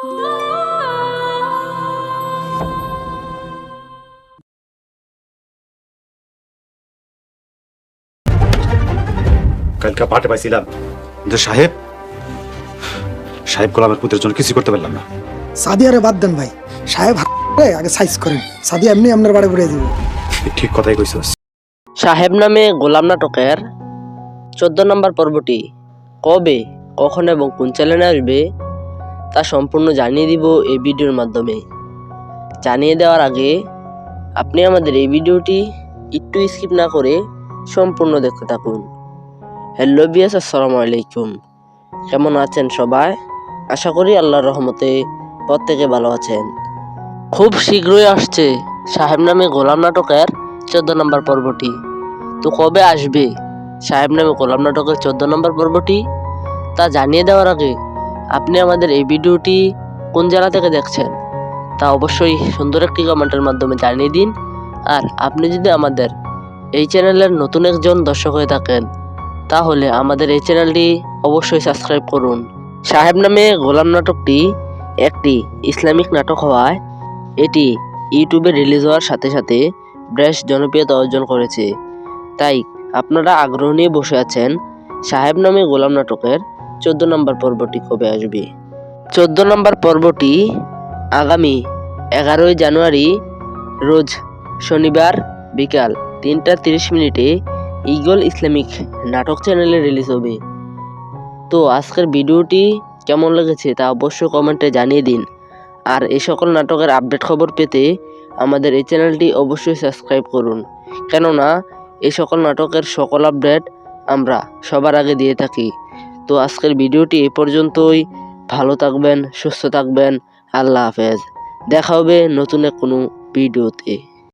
কালকে পাটে পাইছিলাম। যে সাহেব সাহেব গোলামের পুত্রের জন্য কিছু করতে পারলাম না। সাদিয়ারে বাদ দেন ভাই। সাহেব আগে সাইজ করেন। সাদিয়া এমনি আপনার বাড়ি ঘুরে দিব। ঠিক কথাই কইছস। সাহেব নামে গোলাম নাটকের চোদ্দ নম্বর পর্বটি কবে কখন এবং কোন চ্যানেলে আসবে তা সম্পূর্ণ জানিয়ে দিব এই ভিডিওর মাধ্যমে। জানিয়ে দেওয়ার আগে, আপনি আমাদের এই ভিডিওটি একটু স্কিপ না করে সম্পূর্ণ দেখতে থাকুন। হ্যালো বিয়াস আসসালামু আলাইকুম। কেমন আছেন সবাই? আশা করি আল্লাহর রহমতে প্রত্যেকে ভালো আছেন। খুব শীঘ্রই আসছে সাহেব নামে গোলাম নাটকের চোদ্দ নম্বর পর্বটি। তো কবে আসবে সাহেব নামে গোলাম নাটকের চোদ্দ নম্বর পর্বটি? তা জানিয়ে দেওয়ার আগে আপনি আমাদের এই ভিডিওটি কোন জেলা থেকে দেখছেন তা অবশ্যই সুন্দর একটি কমেন্টের মাধ্যমে জানিয়ে দিন। আর আপনি যদি আমাদের এই চ্যানেলের নতুন একজন দর্শক হয়ে থাকেন, তাহলে আমাদের এই চ্যানেলটি অবশ্যই সাবস্ক্রাইব করুন। সাহেব নামে গোলাম নাটকটি একটি ইসলামিক নাটক হওয়ায় এটি ইউটিউবে রিলিজ হওয়ার সাথে সাথে বেশ জনপ্রিয়তা অর্জন করেছে। তাই আপনারা আগ্রহ নিয়ে বসে আছেন সাহেব নামে গোলাম নাটকের চোদ্দ নম্বর পর্বটি কবে আসবে? চোদ্দ নম্বর পর্বটি আগামী এগারোই জানুয়ারি রোজ শনিবার বিকাল তিনটা তিরিশ মিনিটে ইগল ইসলামিক নাটক চ্যানেলে রিলিজ হবে। তো আজকের ভিডিওটি কেমন লেগেছে তা অবশ্যই কমেন্টে জানিয়ে দিন। আর এই সকল নাটকের আপডেট খবর পেতে আমাদের এই চ্যানেলটি অবশ্যই সাবস্ক্রাইব করুন। কেননা এই সকল নাটকের সকল আপডেট আমরা সবার আগে দিয়ে থাকি। তো আজকের ভিডিওটি এ পর্যন্তই। ভালো থাকবেন, সুস্থ থাকবেন। আল্লাহ হাফেজ। দেখা হবে নতুন কোনো ভিডিওতে।